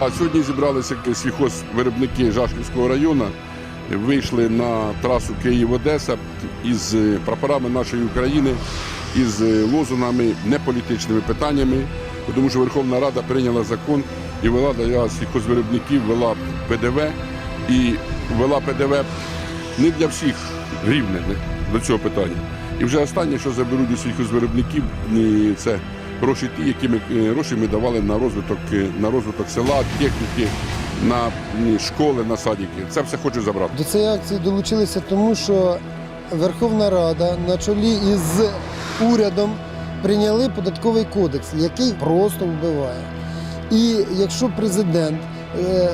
А сьогодні зібралися сільхозвиробники Жашківського району, вийшли на трасу Київ-Одеса із е, прапорами нашої України, із е, лозунгами, неполітичними питаннями, тому що Верховна Рада прийняла закон і вела для сільхозвиробників, вела ПДВ і вела ПДВ не для всіх рівне до цього питання. І вже останнє, що заберуть у сільхозвиробників, е, це гроші ті, які ми гроші ми давали на розвиток, на розвиток села, техніки, на школи, на садики. Це все хочу забрати. До цієї акції долучилися тому, що Верховна Рада на чолі із урядом прийняли податковий кодекс, який просто вбиває. І якщо президент, е,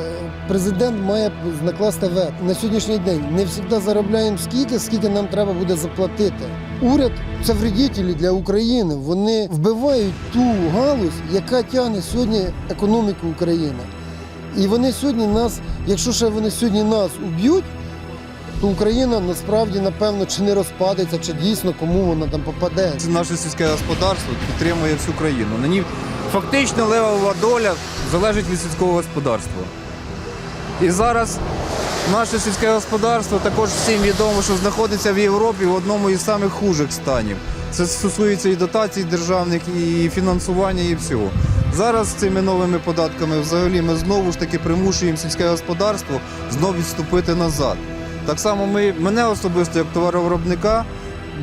президент має накласти вет на сьогоднішній день, не завжди заробляємо скільки, скільки нам треба буде заплатити. Уряд це вредителі для України. Вони вбивають ту галузь, яка тягне сьогодні економіку України. І вони сьогодні нас, якщо ще вони сьогодні нас уб'ють, то Україна насправді напевно чи не розпадеться, чи дійсно кому вона там попаде. Наше сільське господарство підтримує всю країну. На ній фактично левова доля залежить від сільського господарства. І зараз наше сільське господарство також всім відомо, що знаходиться в Європі в одному із самих хужих станів. Це стосується і дотацій державних, і фінансування, і всього. Зараз з цими новими податками взагалі ми знову ж таки примушуємо сільське господарство знову відступити назад. Так само ми, мене особисто, як товаровиробника,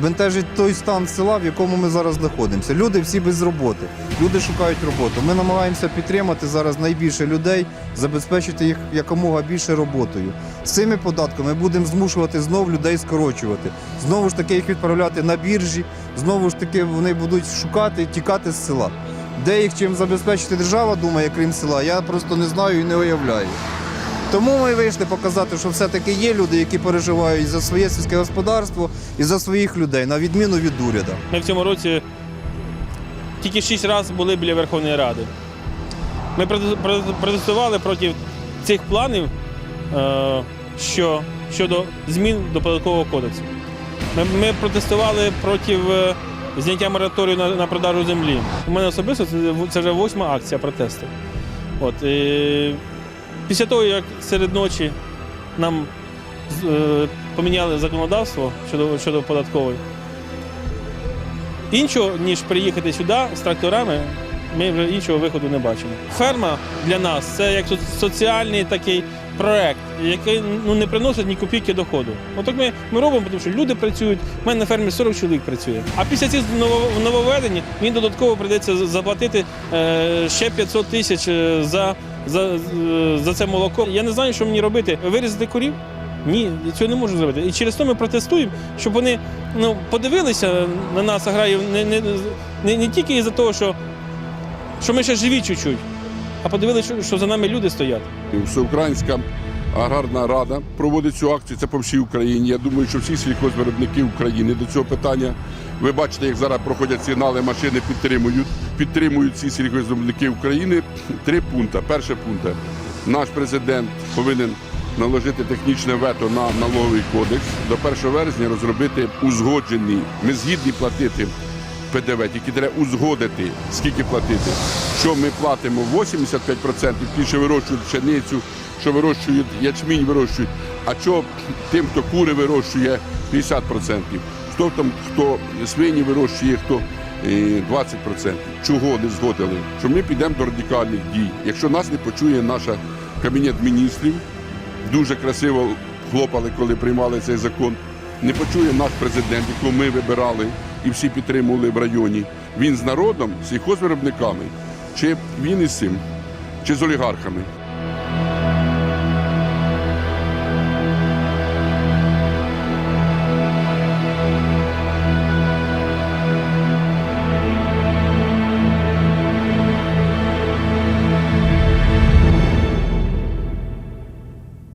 бентежить той стан села, в якому ми зараз знаходимося. Люди всі без роботи, люди шукають роботу. Ми намагаємося підтримати зараз найбільше людей, забезпечити їх якомога більше роботою. З цими податками будемо змушувати знов людей скорочувати, знову ж таки їх відправляти на біржі, знову ж таки вони будуть шукати, тікати з села. Де їх чим забезпечити держава, думає, крім села, я просто не знаю і не уявляю. Тому ми вийшли показати, що все-таки є люди, які переживають за своє сільське господарство і за своїх людей, на відміну від уряду. Ми в цьому році тільки шість разів були біля Верховної Ради. Ми проте- проте- протестували проти цих планів е, що, щодо змін до податкового кодексу. Ми, ми протестували проти е, зняття мораторію на, на продажу землі. У мене особисто це, це вже восьма акція протесту. От, і після того, як серед ночі нам е, поміняли законодавство щодо, щодо податкової, Іншого, ніж приїхати сюди з тракторами, ми вже іншого виходу не бачимо. Ферма для нас це як соціальний такий проект, який ну, не приносить ні копійки доходу. Отак ми, ми робимо, тому що люди працюють. У мене на фермі 40 чоловік працює. А після цих ново- нововведень мені додатково прийдеться заплатити е, ще 500 тисяч е, за, за, е, за це молоко. Я не знаю, що мені робити. Вирізати корів? Ні, цього не можу зробити. І через то ми протестуємо, щоб вони ну, подивилися на нас, аграріїв, не, не, не, не тільки із-за того, що, що ми ще живі чуть-чуть, а подивилися, що, за нами люди стоять. Всеукраїнська аграрна рада проводить цю акцію. Це по всій Україні. Я думаю, що всі сільхозвиробники України до цього питання. Ви бачите, як зараз проходять сигнали, машини підтримують. Підтримують ці сільхозвиробники України. Три пункти. Перший пункт. Наш президент повинен наложити технічне вето на налоговий кодекс. До 1 вересня розробити узгоджений. Ми згідні платити ПДВ, тільки треба узгодити, скільки платити. Що ми платимо 85%, ті, що вирощують пшеницю, що вирощують ячмінь, вирощують, а що тим, хто кури вирощує 50%. Хто там, хто свині вирощує, хто е, 20%. Чого не згодили? Що ми підемо до радикальних дій. Якщо нас не почує наша кабінет міністрів, дуже красиво хлопали, коли приймали цей закон. Не почує наш президент, якого ми вибирали і всі підтримували в районі. Він з народом, з сільхозвиробниками, чи він із цим, чи з олігархами.